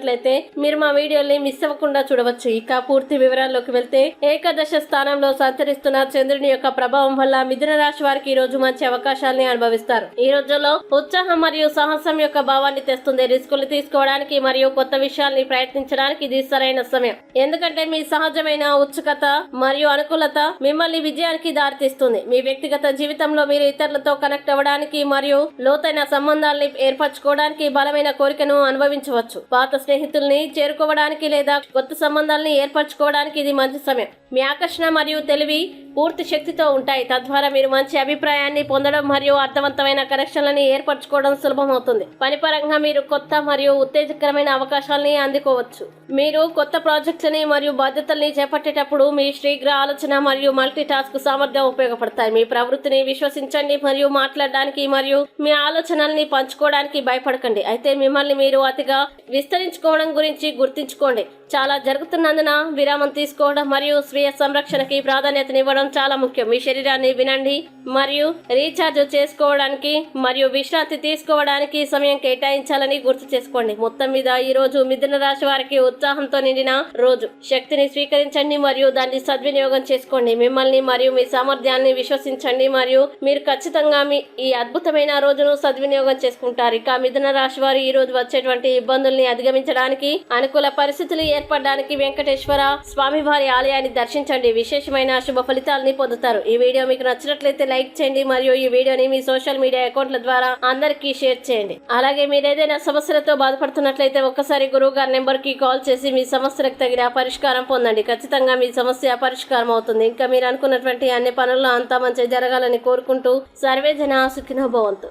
చూసినట్లయితే మీరు మా వీడియోని మిస్ అవ్వకుండా చూడవచ్చు. ఇక పూర్తి వివరాల్లోకి వెళ్తే ఏకాదశ స్థానంలో సంచరిస్తున్న చంద్రుని యొక్క ప్రభావం వల్ల మిథున రాశి వారికి ఈ రోజు మంచి అవకాశాలని అనుభవిస్తారు. ఈ రోజుల్లో ఉత్సాహం మరియు సాహసం యొక్క భావాన్ని తెస్తుంది. రిస్కులు తీసుకోవడానికి మరియు కొత్త విషయాల్ని ప్రయత్నించడానికి ఇది సరైన సమయం. ఎందుకంటే మీ సహజమైన ఉత్సుకత మరియు అనుకూలత మిమ్మల్ని విజయానికి దారితీస్తుంది. మీ వ్యక్తిగత జీవితంలో మీరు ఇతరులతో కనెక్ట్ అవ్వడానికి మరియు లోతైన సంబంధాల్ని ఏర్పరచుకోవడానికి బలమైన కోరికను అనుభవించవచ్చు. పాత స్నేహితుల్ని చేరుకోవడానికి లేదా కొత్త సంబంధాలని ఏర్పరచుకోవడానికి ఇది మంచి సమయం. మీ ఆకర్షణ మరియు తెలివి పూర్తి శక్తితో ఉంటాయి. తద్వారా మీరు మంచి అభిప్రాయాన్ని పొందడం మరియు అర్థవంతమైన కనెక్షన్లని ఏర్పరచుకోవడం సులభమవుతుంది. పనిపరంగా మీరు కొత్త మరియు ఉత్తేజకరమైన అవకాశాలని అందుకోవచ్చు. మీరు కొత్త ప్రాజెక్టులని మరియు బాధ్యతల్ని చేపట్టేటప్పుడు మీ శీఘ్ర ఆలోచన మరియు మల్టీ టాస్క్ సామర్థ్యం ఉపయోగపడతాయి. మీ ప్రవృత్తిని విశ్వసించండి మరియు మాట్లాడడానికి మరియు మీ ఆలోచనల్ని పంచుకోవడానికి భయపడకండి. అయితే మిమ్మల్ని మీరు అతిగా విస్తరించు విస్తరించుకోవడం గురించి గుర్తుంచుకోండి. చాలా జరుగుతున్నందున విరామం తీసుకోవడం మరియు స్వీయ సంరక్షణకి ప్రాధాన్యతనివ్వడం చాలా ముఖ్యం. మీ శరీరాన్ని వినండి మరియు రీఛార్జ్ చేసుకోవడానికి మరియు విశ్రాంతి తీసుకోవడానికి సమయం కేటాయించాలని గుర్తు చేసుకోండి. మొత్తం మీద ఈ రోజు మిథున రాశి వారికి ఉత్సాహంతో నిండిన రోజు. శక్తిని స్వీకరించండి మరియు దాన్ని సద్వినియోగం చేసుకోండి. మిమ్మల్ని మరియు మీ సామర్థ్యాన్ని విశ్వసించండి మరియు మీరు ఖచ్చితంగా మీ ఈ అద్భుతమైన రోజును సద్వినియోగం చేసుకుంటారు. ఇక మిథున రాశి వారు ఈ రోజు వచ్చేటువంటి ఇబ్బందుల్ని అధిగమించడానికి అనుకూల పరిస్థితులు ఏర్పడడానికి వెంకటేశ్వర స్వామివారి ఆలయాన్ని దర్శించండి. విశేషమైన శుభ ఫలితాలని పొందుతారు. ఈ వీడియో మీకు నచ్చినట్లయితే లైక్ చేయండి. మరియు ఈ వీడియోని మీ సోషల్ మీడియా అకౌంట్ల ద్వారా అందరికీ షేర్ చేయండి. అలాగే మీరు ఏదైనా సమస్యలతో బాధపడుతున్నట్లయితే ఒక్కసారి గురువు గారి నెంబర్కి కాల్ చేసి మీ సమస్యలకు తగిన పరిష్కారం పొందండి. ఖచ్చితంగా మీ సమస్య పరిష్కారం అవుతుంది. ఇంకా మీరు అనుకున్నటువంటి అన్ని పనుల్లో అంతా మంచి జరగాలని కోరుకుంటూ సర్వే జన సుఖినో భవంతు.